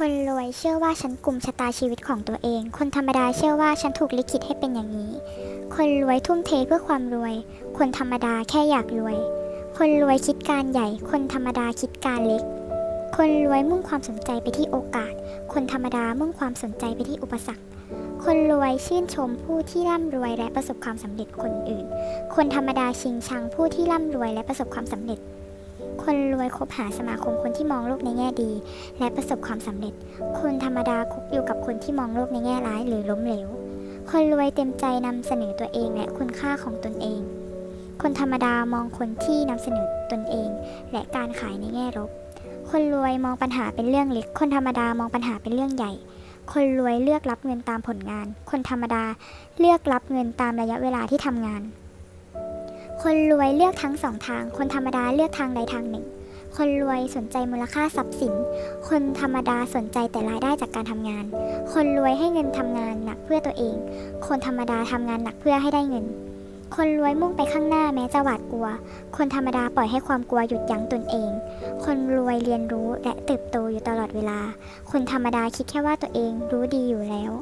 คนรวยเชื่อว่าฉันกลุ่มชะตาชีวิตของตัวเอง คนธรรมดาเชื่อว่าฉันถูกลิขิตให้เป็นอย่างนี้ คนรวยทุ่มเทเพื่อความรวย คนธรรมดาแค่อยากรวย คนรวยคิดการใหญ่ คนธรรมดาคิดการเล็ก คนรวยมุ่งความสนใจไปที่โอกาส คนธรรมดามุ่งความสนใจไปที่อุปสรรค คนรวยชื่นชมผู้ที่ร่ำรวยและประสบความสำเร็จคนอื่น คนธรรมดาชิงชังผู้ที่ร่ำรวยและประสบความสำเร็จ คนรวยคบหาสมาคมคนที่มองโลกในแง่ดี และประสบความสำเร็จ คนธรรมดาคบอยู่กับคนที่มองโลกในแง่ร้ายหรือล้มเหลว คนรวยเต็มใจนำเสนอตัวเองและคุณค่าของตนเอง คนธรรมดามองคนที่นำเสนอตนเอง และการขายในแง่ลบ คนรวยมองปัญหาเป็นเรื่องเล็ก คนธรรมดามองปัญหาเป็นเรื่องใหญ่ คนรวยเลือกรับเงินตามผลงาน คนธรรมดาเลือกรับเงินตามระยะเวลาที่ทำงาน คนรวยเลือกทั้งสองทาง คนธรรมดาเลือกทางใดทางหนึ่ง คนรวยสนใจมูลค่าทรัพย์สิน คนธรรมดาสนใจแต่รายได้จากการทำงาน คนรวยให้เงินทำงานหนักเพื่อตัวเอง คนธรรมดาทำงานหนักเพื่อให้ได้เงิน คนรวยมุ่งไปข้างหน้าแม้จะหวาดกลัว คนธรรมดาปล่อยให้ความกลัวหยุดยั้งตนเอง คนรวยเรียนรู้และเติบโตอยู่ตลอดเวลา คนธรรมดาคิดแค่ว่าตัวเองรู้ดีอยู่แล้ว